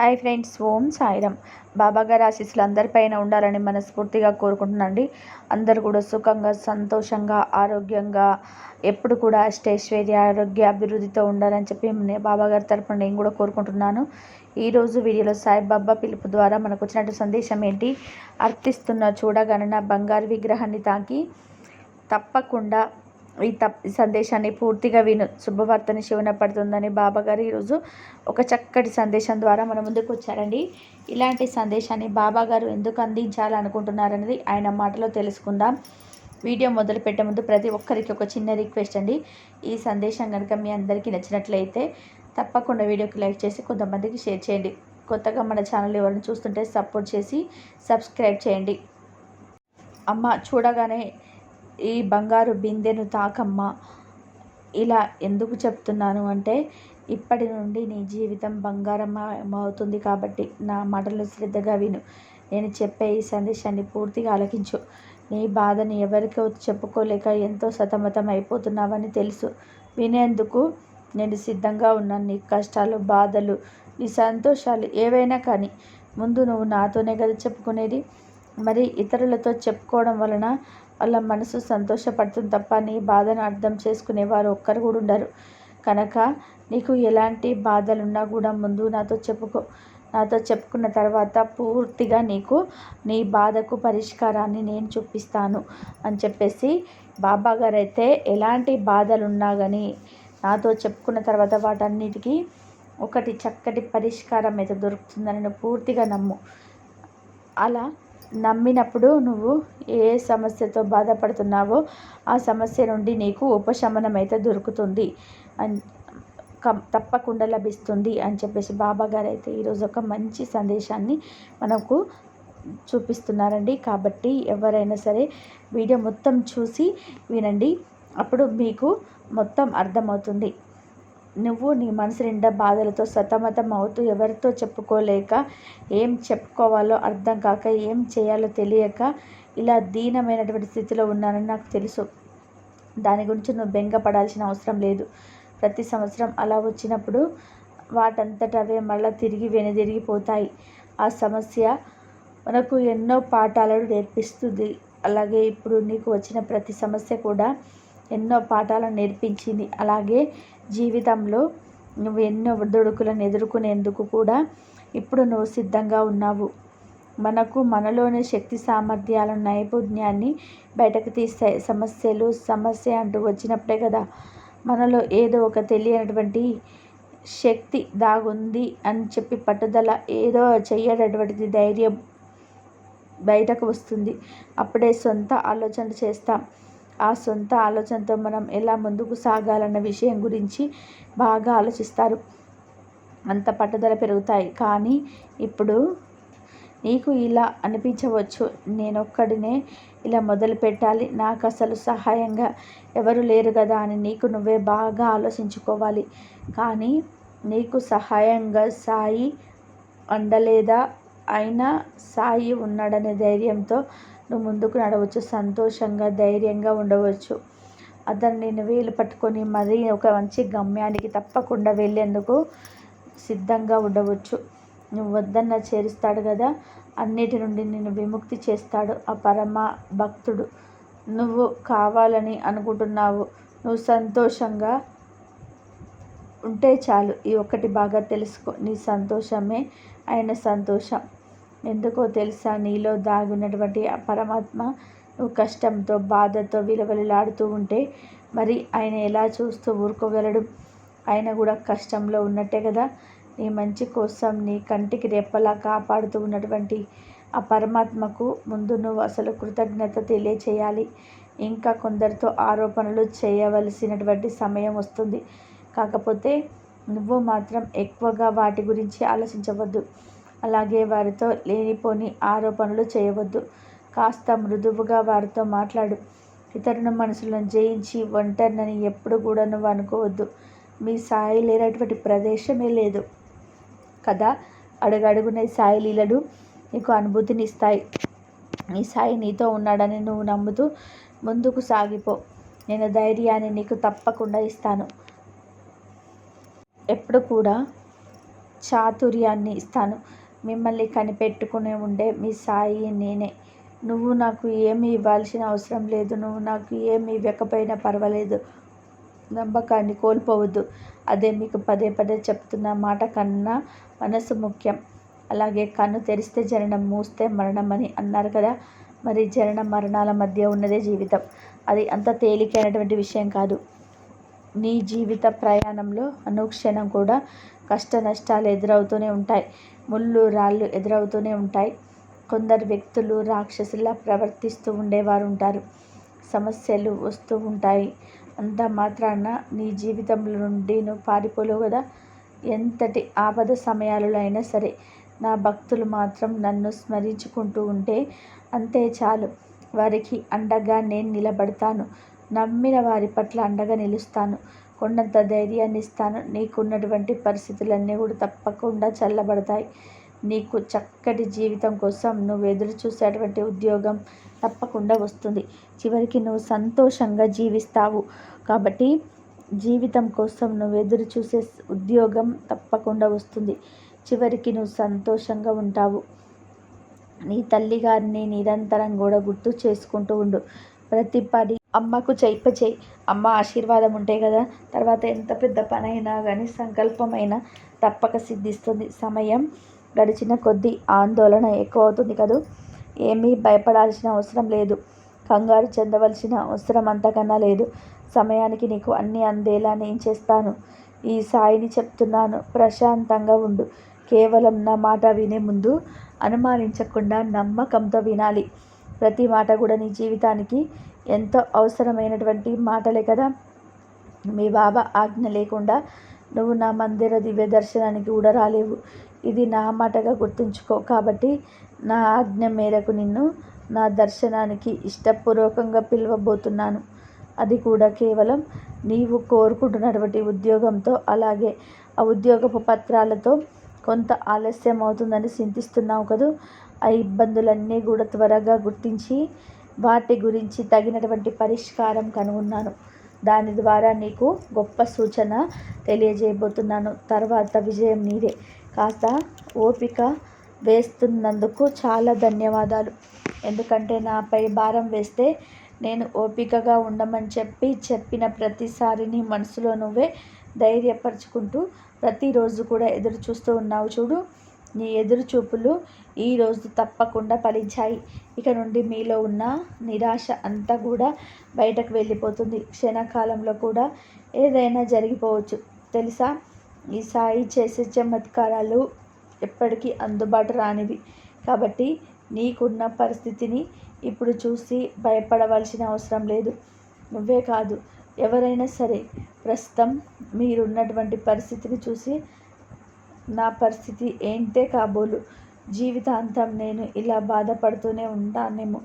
Hi friends ఓం సాయిరామ్. బాబాగారి ఆశీస్సులు అందరిపైన ఉండాలని మనస్ఫూర్తిగా కోరుకుంటున్నాండి అందరు కూడా సుఖంగా సంతోషంగా ఆరోగ్యంగా ఎప్పుడు కూడా అష్టైశ్వర్య ఆరోగ్య అభివృద్ధితో ఉండాలని చెప్పి బాబాగారి తరపున నేను కూడా కోరుకుంటున్నాను. ఈరోజు వీడియోలో సాయిబాబా పిలుపు ద్వారా మనకు వచ్చినట్టు సందేశం ఏంటి? అర్థిస్తున్న చూడగణన బంగారు విగ్రహాన్ని తాకి తప్పకుండా ఈ తప్ సందేశాన్ని పూర్తిగా విను. శుభవార్తని శివన పడుతుందని బాబాగారు ఈరోజు ఒక చక్కటి సందేశం ద్వారా మన ముందుకు వచ్చారండి. ఇలాంటి సందేశాన్ని బాబాగారు ఎందుకు అందించాలనుకుంటున్నారనేది ఆయన మాటలో తెలుసుకుందాం. వీడియో మొదలు పెట్టే ముందు ప్రతి ఒక్కరికి ఒక చిన్న రిక్వెస్ట్ అండి. ఈ సందేశం కనుక మీ అందరికీ నచ్చినట్లయితే తప్పకుండా వీడియోకి లైక్ చేసి కొంతమందికి షేర్ చేయండి. కొత్తగా మన ఛానల్ ఎవరిని చూస్తుంటే సపోర్ట్ చేసి సబ్స్క్రైబ్ చేయండి. అమ్మ చూడగానే ఈ బంగారు బిందెను తాకమ్మ. ఇలా ఎందుకు చెప్తున్నాను అంటే ఇప్పటి నుండి నీ జీవితం బంగారం అవుతుంది కాబట్టి నా మాటలు శ్రద్ధగా విను. నేను చెప్పే ఈ సందేశాన్ని పూర్తిగా ఆలకించు. నీ బాధని ఎవరికో చెప్పుకోలేక ఎంతో సతమతం అయిపోతున్నావని తెలుసు. వినేందుకు నేను సిద్ధంగా ఉన్నాను. నీ కష్టాలు బాధలు నీ సంతోషాలు ఏవైనా కానీ ముందు నువ్వు నాతోనే కదా చెప్పుకునేది? మరి ఇతరులతో చెప్పుకోవడం వలన వాళ్ళ మనసు సంతోషపడుతుంది తప్ప నీ బాధను అర్థం చేసుకునేవారు ఒక్కరు కూడా ఉండరు. కనుక నీకు ఎలాంటి బాధలున్నా కూడా ముందు నాతో చెప్పుకో. నాతో చెప్పుకున్న తర్వాత పూర్తిగా నీకు నీ బాధకు పరిష్కారాన్ని నేను చూపిస్తాను అని చెప్పేసి బాబా గారు అయితే ఎలాంటి బాధలున్నా కానీ నాతో చెప్పుకున్న తర్వాత వాటన్నిటికీ ఒకటి చక్కటి పరిష్కారం అయితే దొరుకుతుందని పూర్తిగా నమ్ము. అలా నమ్మినప్పుడు నువ్వు ఏ సమస్యతో బాధపడుతున్నావో ఆ సమస్య నుండి నీకు ఉపశమనం అయితే దొరుకుతుంది. అని తప్పకుండా లభిస్తుంది అని చెప్పేసి బాబా గారు అయితే ఈరోజు ఒక మంచి సందేశాన్ని మనకు చూపిస్తున్నారండి. కాబట్టి ఎవరైనా సరే వీడియో మొత్తం చూసి వినండి. అప్పుడు మీకు మొత్తం అర్థమవుతుంది. నువ్వు నీ మనసు నిండా బాధలతో సతమతం అవుతూ ఎవరితో చెప్పుకోలేక ఏం చెప్పుకోవాలో అర్థం కాక ఏం చేయాలో తెలియక ఇలా దీనమైనటువంటి స్థితిలో ఉన్నానని నాకు తెలుసు. దాని గురించి నువ్వు బెంగపడాల్సిన అవసరం లేదు. ప్రతి సంవత్సరం అలా వచ్చినప్పుడు వాటంతట అవే మళ్ళీ తిరిగి వెనుదిరిగిపోతాయి ఆ సమస్య మనకు ఎన్నో పాఠాలను నేర్పిస్తుంది. అలాగే ఇప్పుడు నీకు వచ్చిన ప్రతి సమస్య కూడా ఎన్నో పాఠాలను నేర్పించింది. అలాగే జీవితంలో నువ్వు ఎన్నో ఒడిదుడుకులను ఎదుర్కొనేందుకు కూడా ఇప్పుడు నువ్వు సిద్ధంగా ఉన్నావు. మనకు మనలోని శక్తి సామర్థ్యాల నైపుణ్యాన్ని బయటకు తీస్తాయి సమస్యలు సమస్య అంటూ వచ్చినప్పుడే కదా మనలో ఏదో ఒక తెలియనటువంటి శక్తి దాగుంది అని చెప్పి పట్టుదల ఏదో చెయ్యనటువంటిది ధైర్యం బయటకు వస్తుంది. అప్పుడే సొంత ఆలోచనలు చేస్తాం. ఆ సొంత ఆలోచనతో మనం ఎలా ముందుకు సాగాలన్న విషయం గురించి బాగా ఆలోచిస్తారు. అంత పట్టుదల పెరుగుతాయి. కానీ ఇప్పుడు నీకు ఇలా అనిపించవచ్చు. నేనొక్కడినే ఇలా మొదలు పెట్టాలి. నాకు అసలు సహాయంగా ఎవరు లేరు కదా అని నీకు నువ్వే బాగా ఆలోచించుకోవాలి. కానీ నీకు సహాయంగా సాయి అండలేదా అయినా సాయి ఉన్నాడనే ధైర్యంతో నువ్వు ముందుకు నడవచ్చు సంతోషంగా ధైర్యంగా ఉండవచ్చు. అతను నేను వేలు పట్టుకొని మరీ ఒక మంచి గమ్యానికి తప్పకుండా వెళ్ళేందుకు సిద్ధంగా ఉండవచ్చు. నువ్వు వద్దన్న చేరుస్తాడు కదా అన్నిటి నుండి నిన్ను విముక్తి చేస్తాడు ఆ పరమ భక్తుడు. నువ్వు కావాలని అనుకుంటున్నావు. నువ్వు సంతోషంగా ఉంటే చాలు. ఈ ఒక్కటి బాగా తెలుసుకో. నీ సంతోషమే ఆయన సంతోషం. ఎందుకో తెలుసా నీలో దాగున్నటువంటి ఆ పరమాత్మ? నువ్వు కష్టంతో బాధతో విలవలలాడుతూ ఉంటే మరి ఆయన ఎలా చూస్తూ ఊరుకోగలడు? ఆయన కూడా కష్టంలో ఉన్నట్టే కదా? నీ మంచి కోసం నీ కంటికి రెప్పలా కాపాడుతూ ఉన్నటువంటి ఆ పరమాత్మకు ముందు నువ్వు అసలు కృతజ్ఞత తెలియచేయాలి. ఇంకా కొందరితో ఆరోపణలు చేయవలసినటువంటి సమయం వస్తుంది. కాకపోతే నువ్వు మాత్రం ఎక్కువగా వాటి గురించి ఆలోచించవద్దు. అలాగే వారితో లేనిపోని ఆరోపణలు చేయవద్దు. కాస్త మృదువుగా వారితో మాట్లాడు. ఇతరుల మనసులను జయించి ఒంటరినని ఎప్పుడు కూడా నువ్వు అనుకోవద్దు. మీ సాయి లేనటువంటి ప్రదేశమే లేదు. కదా? అడుగడుగునే సాయి లీలలు నీకు అనుభూతిని ఇస్తాయి. నీ సాయి నీతో ఉన్నాడని నువ్వు నమ్ముతూ ముందుకు సాగిపో. నేను ధైర్యాన్ని నీకు తప్పకుండా ఇస్తాను. ఎప్పుడు కూడా చాతుర్యాన్ని ఇస్తాను. మిమ్మల్ని కనిపెట్టుకుని ఉండే మీ సాయి నేనే. నువ్వు నాకు ఏమి ఇవ్వాల్సిన అవసరం లేదు. నువ్వు నాకు ఏమి ఇవ్వకపోయినా పర్వాలేదు. నమ్మకాన్ని కోల్పోవద్దు. అదే మీకు పదే పదే చెప్తున్న మాట కన్నా మనసు ముఖ్యం. అలాగే కన్ను తెరిస్తే జననం మూస్తే మరణం అని అన్నారు కదా. మరి జనన మరణాల మధ్య ఉన్నదే జీవితం. అది అంత తేలికైనటువంటి విషయం కాదు. నీ జీవిత ప్రయాణంలో అనుక్షణం కూడా కష్ట నష్టాలు ఎదురవుతూనే ఉంటాయి. ముళ్ళు రాళ్ళు ఎదురవుతూనే ఉంటాయి. కొందరు వ్యక్తులు రాక్షసులా ప్రవర్తిస్తూ ఉండేవారు ఉంటారు సమస్యలు వస్తూ ఉంటాయి. అంత మాత్రాన నీ జీవితంలో నుండి నువ్వు పారిపోలేవు కదా. ఎంతటి ఆపద సమయాలలో అయినా సరే నా భక్తులు మాత్రం నన్ను స్మరించుకుంటూ ఉంటే అంతే చాలు. వారికి అండగా నేను నిలబడతాను. నమ్మిన వారి పట్ల అండగా నిలుస్తాను. కొండంత ధైర్యాన్ని ఇస్తాను నీకున్నటువంటి పరిస్థితులన్నీ కూడా తప్పకుండా చల్లబడతాయి. నీకు చక్కటి జీవితం కోసం నువ్వు ఎదురు చూసేటువంటి ఉద్యోగం తప్పకుండా వస్తుంది. చివరికి నువ్వు సంతోషంగా జీవిస్తావు. కాబట్టి జీవితం కోసం నువ్వు ఎదురు చూసే ఉద్యోగం తప్పకుండా వస్తుంది. చివరికి నువ్వు సంతోషంగా ఉంటావు. నీ తల్లిగారిని నిరంతరం కూడా గుర్తు చేసుకుంటూ ఉండు. ప్రతి పని అమ్మకు చెయ్యి చేయి. అమ్మ ఆశీర్వాదం ఉంటే కదా తర్వాత ఎంత పెద్ద పనైనా కానీ సంకల్పమైనా తప్పక సిద్ధిస్తుంది. సమయం గడిచిన కొద్దీ ఆందోళన ఎక్కువ అవుతుంది కదూ? ఏమీ భయపడాల్సిన అవసరం లేదు. కంగారు చెందవలసిన అవసరం అంతకన్నా లేదు. సమయానికి నీకు అన్నీ అందేలా నేను చేస్తాను. ఈ సాయిని చెప్తున్నాను. ప్రశాంతంగా ఉండు. కేవలం నా మాట వినే ముందు అనుమానించకుండా నమ్మకంతో వినాలి. ప్రతి మాట కూడా నీ జీవితానికి ఎంతో అవసరమైనటువంటి మాటలే కదా. మీ బాబా ఆజ్ఞ లేకుండా నువ్వు నా మందిర దివ్య దర్శనానికి కూడా రాలేవు. ఇది నా మాటగా గుర్తుంచుకో. కాబట్టి నా ఆజ్ఞ మేరకు నిన్ను నా దర్శనానికి ఇష్టపూర్వకంగా పిలవబోతున్నాను. అది కూడా కేవలం నీవు కోరుకుంటున్నటువంటి ఉద్యోగంతో అలాగే ఆ ఉద్యోగపు పత్రాలతో కొంత ఆలస్యం అవుతుందని చింతిస్తున్నావు కదూ. ఆ ఇబ్బందులన్నీ కూడా త్వరగా గుర్తించి వాటి గురించి తగినటువంటి పరిష్కారం కనుగొన్నాను. దాని ద్వారా నీకు గొప్ప సూచన తెలియజేయబోతున్నాను. తర్వాత విజయం నీదే. కాస్త ఓపిక వేస్తున్నందుకు చాలా ధన్యవాదాలు. ఎందుకంటే నాపై భారం వేస్తే నేను ఓపికగా ఉండమని చెప్పి చెప్పిన ప్రతిసారిని మనసులో నువ్వే ధైర్యపరుచుకుంటూ ప్రతిరోజు కూడా ఎదురు చూస్తూ ఉన్నావు చూడు. నీ ఎదురు చూపులు ఈరోజు తప్పకుండా ఫలించాయి. ఇక నుండి మీలో ఉన్న నిరాశ అంతా కూడా బయటకు వెళ్ళిపోతుంది. క్షణకాలంలో కూడా ఏదైనా జరిగిపోవచ్చు. తెలుసా? ఈ సాయి చేసే చమత్కారాలు ఎప్పటికీ అందుబాటు రానివి. కాబట్టి నీకున్న పరిస్థితిని ఇప్పుడు చూసి భయపడవలసిన అవసరం లేదు. నువ్వే కాదు ఎవరైనా సరే ప్రస్తుతం మీరున్నటువంటి పరిస్థితిని చూసి నా పరిస్థితి ఏంటే కాబోలు? జీవితాంతం నేను ఇలా బాధపడుతూనే ఉంటానేమో.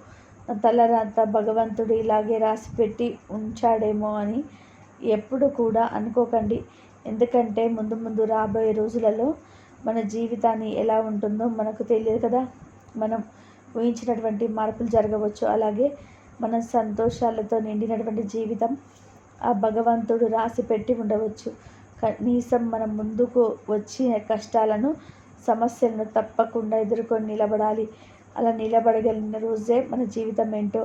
నా తలరాత భగవంతుడు ఇలాగే రాసిపెట్టి ఉంచాడేమో అని ఎప్పుడు కూడా అనుకోకండి. ఎందుకంటే ముందు ముందు రాబోయే రోజులలో మన జీవితాన్ని ఎలా ఉంటుందో మనకు తెలియదు కదా. మనం ఊహించినటువంటి మార్పులు జరగవచ్చు. అలాగే మన సంతోషాలతో నిండినటువంటి జీవితం ఆ భగవంతుడు రాసి పెట్టి ఉండవచ్చు. కనీసం మనం ముందుకు వచ్చిన కష్టాలను సమస్యలను తప్పకుండా ఎదుర్కొని నిలబడాలి. అలా నిలబడగలిగిన రోజే మన జీవితం ఏంటో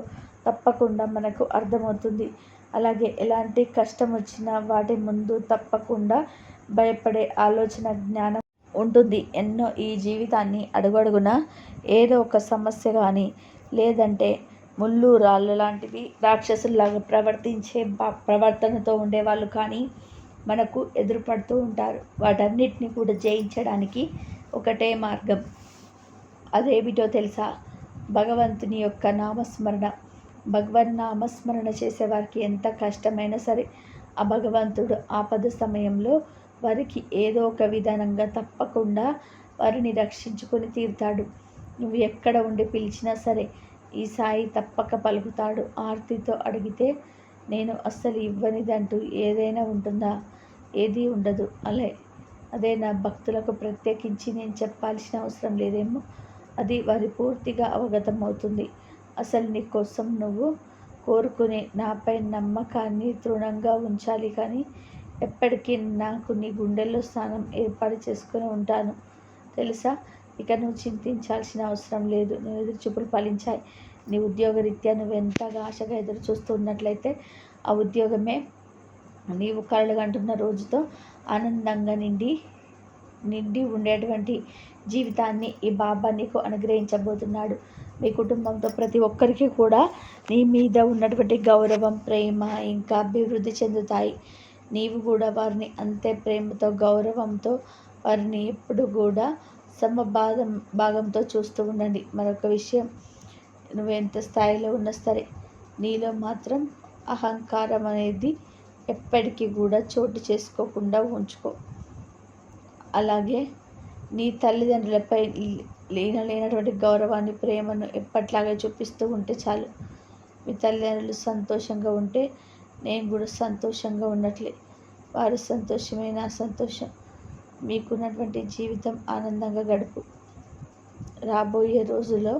తప్పకుండా మనకు అర్థమవుతుంది. అలాగే ఎలాంటి కష్టం వచ్చినా వాటి ముందు తప్పకుండా భయపడే ఆలోచన జ్ఞానం ఉంటుంది. ఎన్నో ఈ జీవితాన్ని అడుగడుగున ఏదో ఒక సమస్య కానీ లేదంటే ముళ్ళు రాళ్ళు లాంటివి రాక్షసుల్లాగా ప్రవర్తించే ప్రవర్తనతో ఉండేవాళ్ళు కానీ మనకు ఎదురుపడుతూ ఉంటారు. వాటన్నిటిని కూడా జయించడానికి ఒకటే మార్గం. అదేమిటో తెలుసా? భగవంతుని యొక్క నామస్మరణ. భగవన్ నామస్మరణ చేసేవారికి ఎంత కష్టమైనా సరే ఆ భగవంతుడు ఆపద సమయంలో వారికి ఏదో ఒక విధానంగా తప్పకుండా వారిని రక్షించుకొని తీరుతాడు. నువ్వు ఎక్కడ ఉండి పిలిచినా సరే ఈ సాయి తప్పక పలుకుతాడు. ఆర్తితో అడిగితే నేను అస్సలు ఇవ్వనిదంటూ ఏదైనా ఉంటుందా? ఏదీ ఉండదు. అలే అదే నా భక్తులకు ప్రత్యేకించి నేను చెప్పాల్సిన అవసరం లేదేమో. అది వారి పూర్తిగా అవగతం అవుతుంది అసలు నీ కోసం నువ్వు కోరుకునే నాపై నమ్మకాన్ని దృఢంగా ఉంచాలి కానీ ఎప్పటికీ నాకు నీ గుండెల్లో స్థానం ఏర్పాటు చేసుకుని ఉంటాను. తెలుసా? ఇక నువ్వు చింతించాల్సిన అవసరం లేదు. నువ్వు ఎదురు చూపులు ఫలించాయి నీ ఉద్యోగరీత్యా నువ్వు ఎంతగా ఆశగా ఎదురు చూస్తున్నట్లయితే ఆ ఉద్యోగమే నీవు కలలుగంటున్న రోజుతో ఆనందంగా నిండి నిండి ఉండేటువంటి జీవితాన్ని ఈ బాబా నీకు అనుగ్రహించబోతున్నాడు. మీ కుటుంబంతో ప్రతి ఒక్కరికి కూడా నీ మీద ఉన్నటువంటి గౌరవం ప్రేమ ఇంకా అభివృద్ధి చెందుతాయి. నీవు కూడా వారిని అంతే ప్రేమతో గౌరవంతో వారిని ఎప్పుడు కూడా సమభాగం భాగంతో చూస్తూ ఉండండి. మరొక విషయం నువ్వు ఎంత స్థాయిలో ఉన్నా సరే నీలో మాత్రం అహంకారం అనేది ఎప్పటికీ కూడా చోటు చేసుకోకుండా ఉంచుకో. అలాగే నీ తల్లిదండ్రులపై లేన లేనటువంటి గౌరవాన్ని ప్రేమను ఎప్పట్లాగే చూపిస్తూ ఉంటే చాలు. మీ తల్లిదండ్రులు సంతోషంగా ఉంటే నేను కూడా సంతోషంగా ఉన్నట్లే. వారు సంతోషమే నా సంతోషం. మీకున్నటువంటి జీవితం ఆనందంగా గడుపు. రాబోయే రోజుల్లో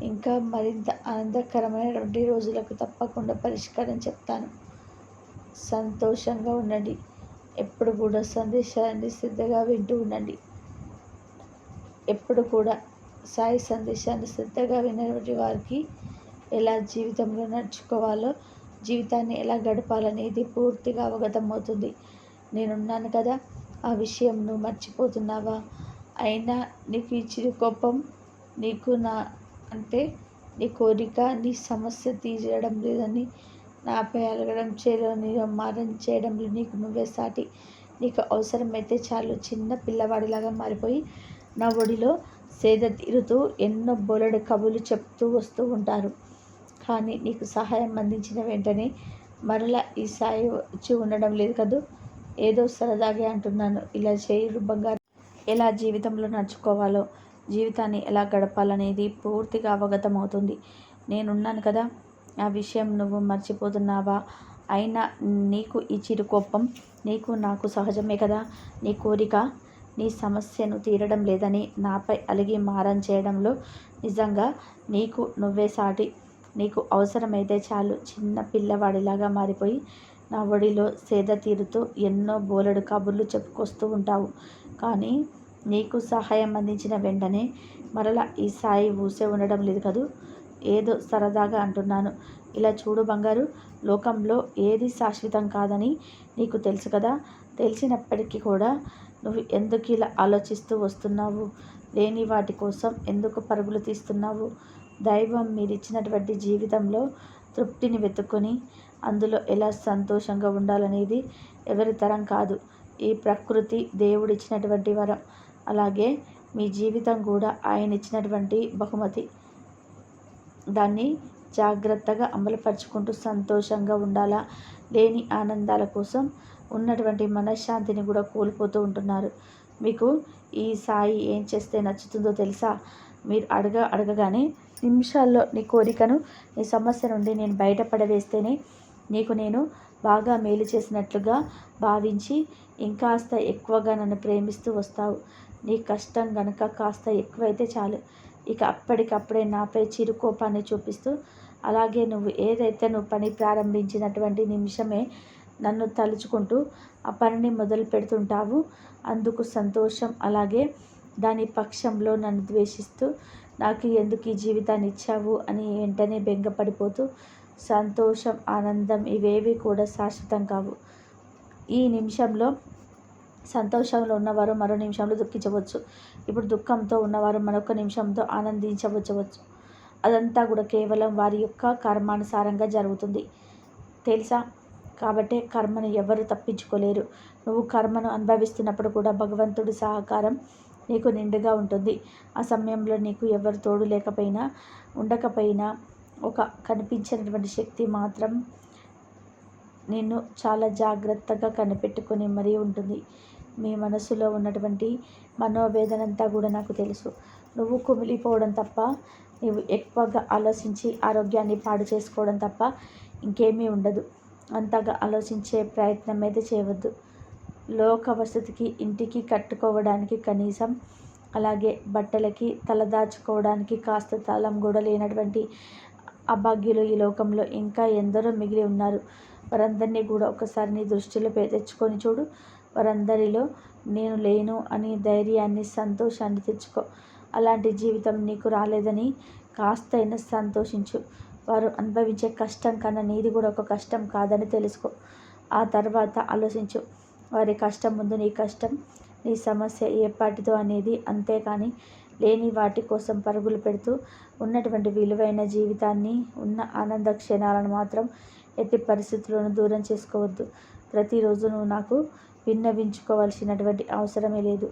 ఇంకా మరింత ఆనందకరమైనటువంటి రోజులకు తప్పకుండా పరిష్కారం చెప్తాను. సంతోషంగా ఉండండి. ఎప్పుడు కూడా సందేశాన్ని సిద్ధంగా వింటూ ఉండండి. ఎప్పుడు కూడా సాయి సందేశాన్ని శ్రద్ధగా వినటువంటి వారికి ఎలా జీవితంలో నడుచుకోవాలో జీవితాన్ని ఎలా గడపాలనేది పూర్తిగా అవగతం అవుతుంది నేనున్నాను కదా ఆ విషయం నువ్వు మర్చిపోతున్నావా? అయినా నీకు ఇచ్చిన కోపం నీకు నా అంటే నీ కోరిక నీ సమస్య తీయడం లేదని నాపై అలగడం చేయడం మారం చేయడంలో నీకు నువ్వే సాటి. నీకు అవసరమైతే చాలు. చిన్న పిల్లవాడిలాగా మారిపోయి నా ఒడిలో సేద తీరుతూ ఎన్నో బోలెడు కబులు చెప్తూ వస్తూ ఉంటారు. కానీ నీకు సహాయం అందించిన వెంటనే మరలా ఈ సాయి వచ్చి ఉండడం లేదు కదూ? ఏదో సరదాగా అంటున్నాను. ఇలా చేయరు బంగారు. ఎలా జీవితంలో నడుచుకోవాలో? జీవితాన్ని ఎలా గడపాలనేది పూర్తిగా అవగతం అవుతుంది నేనున్నాను కదా? ఆ విషయం నువ్వు మర్చిపోతున్నావా? అయినా నీకు ఈ చిరుకోపం నీకు నాకు సహజమే కదా? నీ కోరిక నీ సమస్యను తీరడం లేదని నాపై అలిగి మారం చేయడంలో నిజంగా నీకు నువ్వే సాటి. నీకు అవసరమైతే చాలు. చిన్న పిల్లవాడిలాగా మారిపోయి నా ఒడిలో సేద తీరుతూ ఎన్నో బోలెడు కబుర్లు చెప్పుకొస్తూ ఉంటావు. కానీ నీకు సహాయం అందించిన వెంటనే మరలా ఈ సాయి ఊసే ఉండడం లేదు కదూ? ఏదో సరదాగా అంటున్నాను. ఇలా చూడు బంగారు లోకంలో ఏది శాశ్వతం కాదని నీకు తెలుసు కదా. తెలిసినప్పటికీ కూడా నువ్వు ఎందుకు ఇలా ఆలోచిస్తూ వస్తున్నావు? లేని వాటి కోసం ఎందుకు పరుగులు తీస్తున్నావు? దైవం మీరిచ్చినటువంటి జీవితంలో తృప్తిని వెతుక్కొని అందులో ఎలా సంతోషంగా ఉండాలనేది ఎవరి తరం కాదు. ఈ ప్రకృతి దేవుడిచ్చినటువంటి వరం. అలాగే మీ జీవితం కూడా ఆయన ఇచ్చినటువంటి బహుమతి. దాన్ని జాగ్రత్తగా అమలుపరుచుకుంటూ సంతోషంగా ఉండాలా? లేని ఆనందాల కోసం ఉన్నటువంటి మనశ్శాంతిని కూడా కోల్పోతూ ఉంటున్నారు. మీకు ఈ సాయి ఏం చేస్తే నచ్చుతుందో తెలుసా? మీరు అడగ అడగగానే నిమిషాల్లో నీ కోరికను నీ సమస్య నుండి నేను బయటపడవేస్తేనే నీకు నేను బాగా మేలు చేసినట్లుగా భావించి ఇంకాస్త ఎక్కువగా నన్ను ప్రేమిస్తూ వస్తావు. నీ కష్టం గనక కాస్త ఎక్కువైతే చాలు. ఇక అప్పటికప్పుడే నాపై చిరుకోపాన్ని చూపిస్తూ అలాగే నువ్వు ఏదైతే నువ్వు పని ప్రారంభించినటువంటి నిమిషమే నన్ను తలుచుకుంటూ ఆ పనిని మొదలు పెడుతుంటావు అందుకు సంతోషం. అలాగే దాని పక్షంలో నన్ను ద్వేషిస్తూ నాకు ఎందుకు ఈ జీవితాన్ని ఇచ్చావు? అని వెంటనే బెంగపడిపోతూ సంతోషం ఆనందం ఇవేవి కూడా శాశ్వతం కావు. ఈ నిమిషంలో సంతోషంలో ఉన్నవారు మరో నిమిషంలో దుఃఖించవచ్చు. ఇప్పుడు దుఃఖంతో ఉన్నవారు మరొక నిమిషంతో ఆనందించవచ్చవచ్చు. అదంతా కూడా కేవలం వారి యొక్క కర్మానుసారంగా జరుగుతుంది. తెలుసా? కాబట్టే కర్మను ఎవరు తప్పించుకోలేరు. నువ్వు కర్మను అనుభవిస్తున్నప్పుడు కూడా భగవంతుడి సహకారం నీకు నిండుగా ఉంటుంది. ఆ సమయంలో నీకు ఎవరు తోడు లేకపోయినా ఉండకపోయినా ఒక కనిపించినటువంటి శక్తి మాత్రం నిన్ను చాలా జాగ్రత్తగా కనిపెట్టుకొని మరీ ఉంటుంది. మీ మనసులో ఉన్నటువంటి మనోవేదనంతా కూడా నాకు తెలుసు. నువ్వు కుమిలిపోవడం తప్ప నువ్వు ఎక్కువగా ఆలోచించి ఆరోగ్యాన్ని పాడు చేసుకోవడం తప్ప ఇంకేమీ ఉండదు. అంతగా ఆలోచించే ప్రయత్నం అయితే చేయవద్దు. లోక వసతికి ఇంటికి కట్టుకోవడానికి కనీసం అలాగే బట్టలకి తలదాచుకోవడానికి కాస్త తలం కూడా లేనటువంటి అభాగ్యులు ఈ లోకంలో ఇంకా ఎందరో మిగిలి ఉన్నారు. వారందరినీ కూడా ఒకసారి నీ దృష్టిలో తెచ్చుకొని చూడు. వారందరిలో నేను లేను అని ధైర్యాన్ని సంతోషాన్ని తెచ్చుకో. అలాంటి జీవితం నీకు రాలేదని కాస్తైనా సంతోషించు. వారు అనుభవించే కష్టం కన్నా నీది కూడా ఒక కష్టం కాదని తెలుసుకో. ఆ తర్వాత ఆలోచించు. వారి కష్టం ముందు నీ కష్టం నీ సమస్య ఏపాటిదో అనేది అంతేకాని లేని వాటి కోసం పరుగులు పెడుతూ ఉన్నటువంటి విలువైన జీవితాన్ని ఉన్న ఆనంద క్షణాలను మాత్రం ఎట్టి పరిస్థితుల్లోనూ దూరం చేసుకోవద్దు. ప్రతిరోజు నువ్వు నాకు విన్నవించుకోవాల్సినటువంటి అవసరమే లేదు.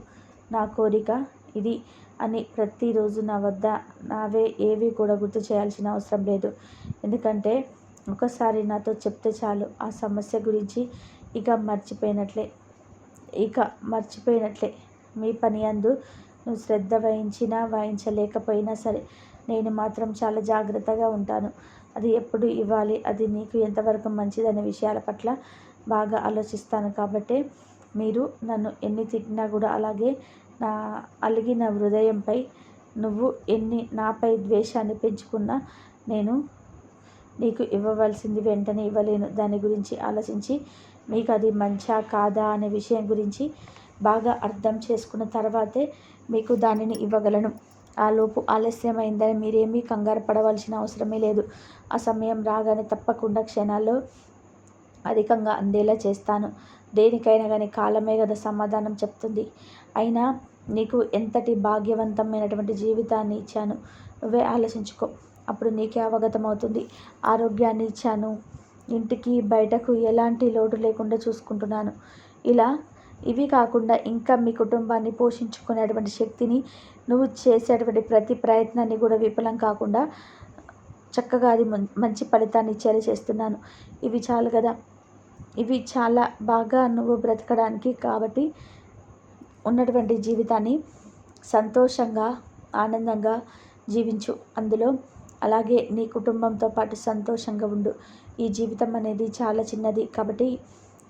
నా కోరిక ఇది అని ప్రతిరోజు నా వద్ద నావే ఏవి కూడా గుర్తు చేయాల్సిన అవసరం లేదు. ఎందుకంటే ఒకసారి నాతో చెప్తే చాలు ఆ సమస్య గురించి ఇక మర్చిపోయినట్లే. ఇక మర్చిపోయినట్లే. మీ పని అందు నువ్వు శ్రద్ధ వహించినా వహించలేకపోయినా సరే నేను మాత్రం చాలా జాగ్రత్తగా ఉంటాను. అది ఎప్పుడు ఇవ్వాలి? అది నీకు ఎంతవరకు మంచిదనే విషయాల పట్ల బాగా ఆలోచిస్తాను కాబట్టి మీరు నన్ను ఎన్ని తిట్టినా కూడా అలాగే నా అలిగిన హృదయంపై నువ్వు ఎన్ని నాపై ద్వేషాన్ని పెంచుకున్నా నేను నీకు ఇవ్వవలసింది వెంటనే ఇవ్వలేను. దాని గురించి ఆలోచించి మీకు అది మంచా కాదా అనే విషయం గురించి బాగా అర్థం చేసుకున్న తర్వాతే మీకు దానిని ఇవ్వగలను. ఆ లోపు ఆలస్యమైందని మీరేమీ కంగారు పడవలసిన అవసరమే లేదు. ఆ సమయం రాగానే తప్పకుండా క్షణాల్లో అధికంగా అందేలా చేస్తాను. దేనికైనా కానీ కాలమే కదా సమాధానం చెప్తుంది. అయినా నీకు ఎంతటి భాగ్యవంతమైనటువంటి జీవితాన్ని ఇచ్చాను నువ్వే ఆలోచించుకో. అప్పుడు నీకే అవగతం అవుతుంది ఆరోగ్యాన్ని ఇచ్చాను. ఇంటికి బయటకు ఎలాంటి లోటు లేకుండా చూసుకుంటున్నాను. ఇలా ఇవి కాకుండా ఇంకా మీ కుటుంబాన్ని పోషించుకునేటువంటి శక్తిని నువ్వు చేసేటువంటి ప్రతి ప్రయత్నాన్ని కూడా విఫలం కాకుండా చక్కగా అది మంచి ఫలితాన్ని ఇచ్చేలా చేస్తున్నాను. ఇవి చాలు కదా ఇవి చాలా బాగా నువ్వు బ్రతకడానికి కాబట్టి ఉన్నటువంటి జీవితాన్ని సంతోషంగా ఆనందంగా జీవించు. అందులో అలాగే నీ కుటుంబంతో పాటు సంతోషంగా ఉండు. ఈ జీవితం అనేది చాలా చిన్నది కాబట్టి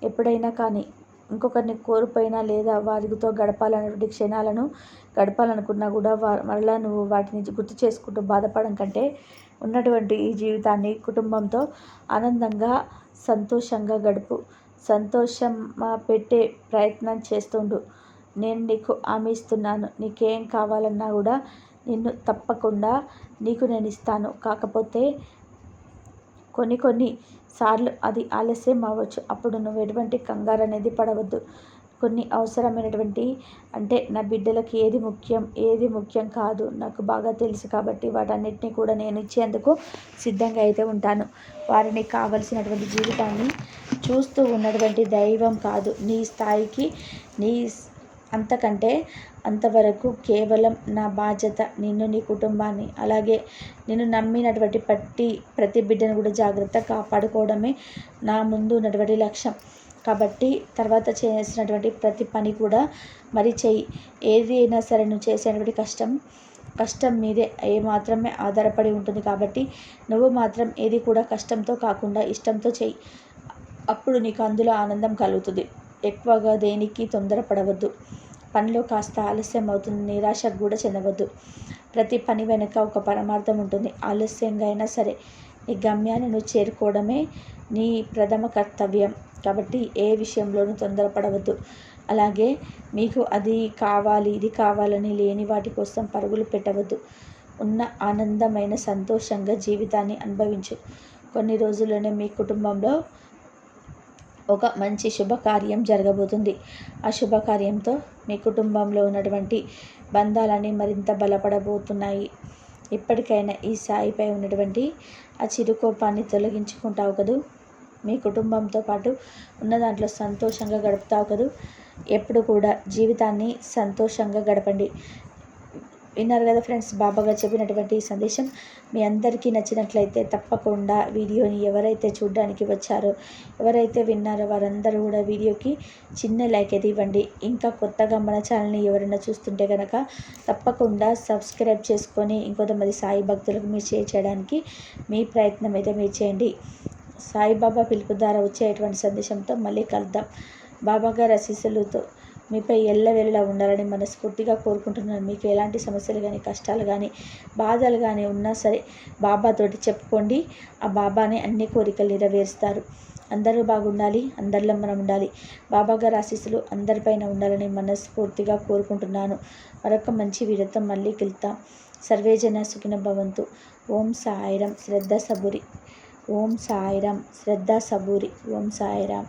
ఎప్పుడైనా కానీ ఇంకొకరిని కోల్పోయినా లేదా వారితో గడపాలన్నటువంటి క్షణాలను గడపాలనుకున్నా కూడా మరలా నువ్వు వాటిని గుర్తు చేసుకుంటూ బాధపడడం కంటే ఉన్నటువంటి ఈ జీవితాన్ని కుటుంబంతో ఆనందంగా సంతోషంగా గడుపు. సంతోషం పెట్టే ప్రయత్నం చేస్తుండు. నేను నీకు హామీ ఇస్తున్నాను. నీకేం కావాలన్నా కూడా నిన్ను తప్పకుండా నీకు నేను ఇస్తాను. కాకపోతే కొన్ని కొన్ని సార్లు అది ఆలస్యం అవ్వచ్చు. అప్పుడు నువ్వు ఎటువంటి కంగారు అనేది పడవద్దు. కొన్ని అవసరమైనటువంటి అంటే నా బిడ్డలకి ఏది ముఖ్యం ఏది ముఖ్యం కాదు నాకు బాగా తెలుసు కాబట్టి వాటన్నిటిని కూడా నేను ఇచ్చేందుకు సిద్ధంగా అయితే ఉంటాను. వారిని కావలసినటువంటి జీవితాన్ని చూస్తూ ఉన్నటువంటి దైవం కాదు. నీ స్థాయికి నీ అంతకంటే అంతవరకు కేవలం నా బాధ్యత నిన్ను నీ కుటుంబాన్ని. అలాగే నిన్ను నమ్మినటువంటి పట్టి ప్రతి బిడ్డను కూడా జాగ్రత్త కాపాడుకోవడమే నా ముందు ఉన్నటువంటి లక్ష్యం. కాబట్టి తర్వాత చేసినటువంటి ప్రతి పని కూడా మరి చెయ్యి ఏది అయినా సరే నువ్వు చేసేటువంటి కష్టం కష్టం మీదే ఏ మాత్రమే ఆధారపడి ఉంటుంది కాబట్టి నువ్వు మాత్రం ఏది కూడా కష్టంతో కాకుండా ఇష్టంతో చెయ్యి అప్పుడు నీకు అందులో ఆనందం కలుగుతుంది. ఎక్కువగా దేనికి తొందరపడవద్దు. పనిలో కాస్త ఆలస్యం అవుతుంది నిరాశకు కూడా చెందవద్దు. ప్రతి పని వెనుక ఒక పరమార్థం ఉంటుంది. ఆలస్యంగా అయినా సరే నీ గమ్యాన్ని నువ్వు చేరుకోవడమే నీ ప్రథమ కర్తవ్యం. కాబట్టి ఏ విషయంలోనూ తొందరపడవద్దు. అలాగే మీకు అది కావాలి ఇది కావాలని లేని వాటి కోసం పరుగులు పెట్టవద్దు. ఉన్న ఆనందమైన సంతోషంగా జీవితాన్ని అనుభవించు. కొన్ని రోజుల్లోనే మీ కుటుంబంలో ఒక మంచి శుభకార్యం జరగబోతుంది. ఆ శుభకార్యంతో మీ కుటుంబంలో ఉన్నటువంటి బంధాలన్నీ మరింత బలపడబోతున్నాయి. ఇప్పటికైనా ఈ సాయిపై ఉన్నటువంటి ఆ చిరుకోపాన్ని తొలగించుకుంటావు కదూ? మీ కుటుంబంతో పాటు ఉన్న దాంట్లో సంతోషంగా గడుపుతావు కదూ. ఎప్పుడు కూడా జీవితాన్ని సంతోషంగా గడపండి. విన్నారు కదా ఫ్రెండ్స్ బాబాగా చెప్పినటువంటి సందేశం. మీ అందరికీ నచ్చినట్లయితే తప్పకుండా వీడియోని ఎవరైతే చూడడానికి వచ్చారో ఎవరైతే విన్నారో వారందరూ కూడా వీడియోకి చిన్న లైక్ అయితే ఇవ్వండి. ఇంకా కొత్తగా మన ఛానల్ని ఎవరైనా చూస్తుంటే కనుక తప్పకుండా సబ్స్క్రైబ్ చేసుకొని ఇంకొంతమంది సాయి భక్తులకు మీరు షేర్ చేయడానికి మీ ప్రయత్నం అయితే మీరు చేయండి. సాయిబాబా పిలుపు ద్వారా వచ్చేటువంటి సందేశంతో మళ్ళీ కలుద్దాం. బాబాగారి అశీసులతో మీపై ఎల్లవెల్లా ఉండాలని మనస్ఫూర్తిగా కోరుకుంటున్నాను. మీకు ఎలాంటి సమస్యలు కానీ కష్టాలు కానీ బాధలు కానీ ఉన్నా సరే బాబాతోటి చెప్పుకోండి. ఆ బాబానే అన్ని కోరికలు నెరవేరుస్తారు. అందరూ బాగుండాలి అందరిలో మనం ఉండాలి. బాబా గారి ఆశీస్సులు అందరిపైన ఉండాలని మనస్ఫూర్తిగా కోరుకుంటున్నాను. మరొక మంచి వీడియోతో మళ్ళీ వెళ్తాం సర్వేజన సుఖిన భవంతు. ఓం సాయిరం. శ్రద్ధ సబురి. ఓం సాయిరాం శ్రద్ధ సబూరి ఓం సాయిరాం